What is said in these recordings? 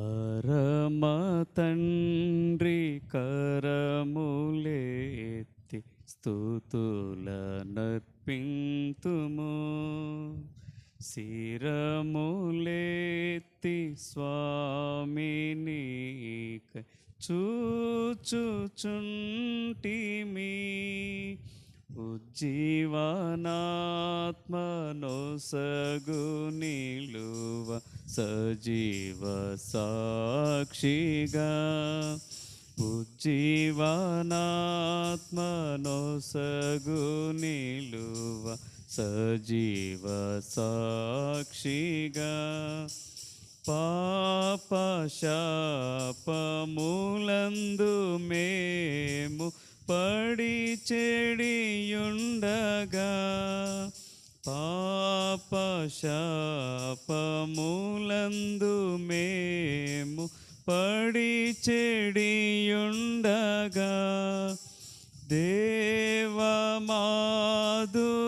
పరమ తండ్రి కరములేతి స్థుతుల నర్పింతుము శిరములేతి స్వామిని చూచుచుంటిమి. ఉజ్జీవనాత్మనొసగు నిలువ సజీవ సాక్షిగా. ఉజ్జీవనాత్మనొసగు నిలువ సజీవ సాక్షిగా. పాపశాపములందు మేము చెడియుండగా పాప శాపములందు మేము పడి చెడియుండగా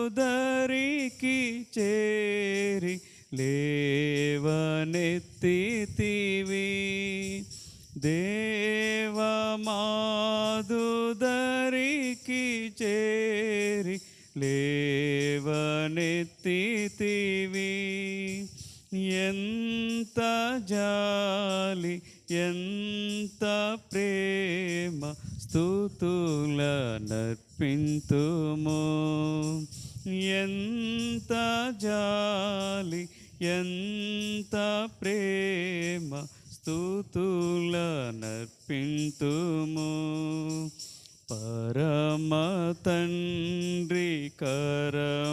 దేవమాదుదరికి చేరి లేవనెత్తివి దేవమాదుదరికి చేరి లేవనెత్తివి ఎంత జాలి ఎంత ప్రేమ స్థుతుల నర్పింతుము. ఎంత జాలి ఎంత ప్రేమ స్థుతుల నర్పింతుము. పరమ తండ్రి కరములేతి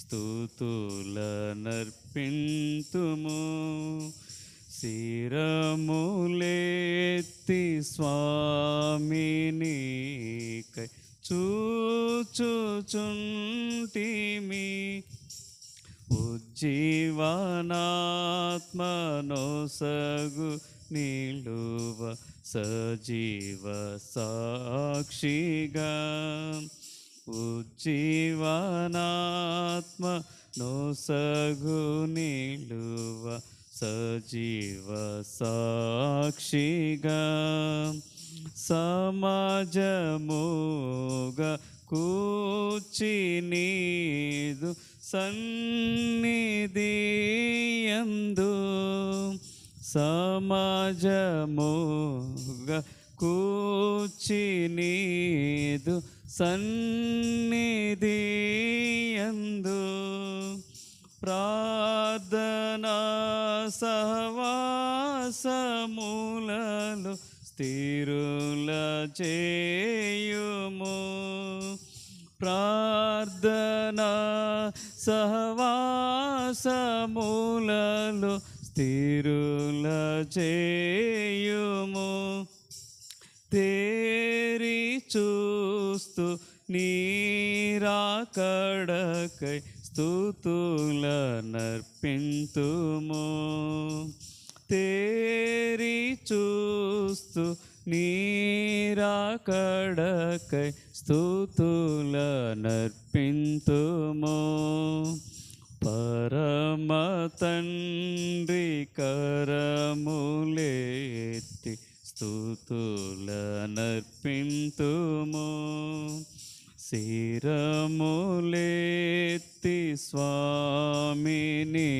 స్థుతుల నర్పింతుము శిరములేతి స్వామిని కై చూచుచుంటిమి ఉజ్జీవనాత్మనొసగు నిలువ సజీవ సాక్షిగా. ఉజ్జీవనాత్మ నొసగు నిలువ సజీవ సాక్షిగా. సమాజముగా కూర్చి నీదు సన్నిధియందు సమాజముగా కూర్చి నీదు సన్నిధియందు ప్రార్థనా సహవాసములలో స్థిరుల చేయుము. ప్రార్థనా సహవాసములలో స్థిరుల చేయుము. తేరి చూస్తూ నీరాకడకై స్థుతుల నర్పింతుము తేరి చూస్తూ నీరాకడకై స్థుతుల నర్పింతుము పరమ తండ్రి కరములేతి స్థుతుల నర్పింతుము శిరములేతి స్వామిని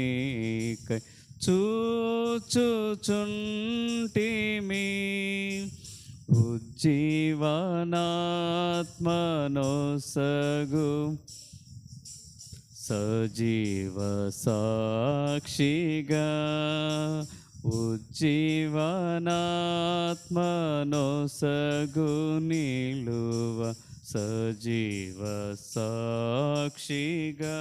కై చూచుచుంటిమి ఉజ్జీవనాత్మనొసగు. సజీవ సాక్షిగా ఉజ్జీవనాత్మనొసగు నిలువ సజీవ సాక్షిగా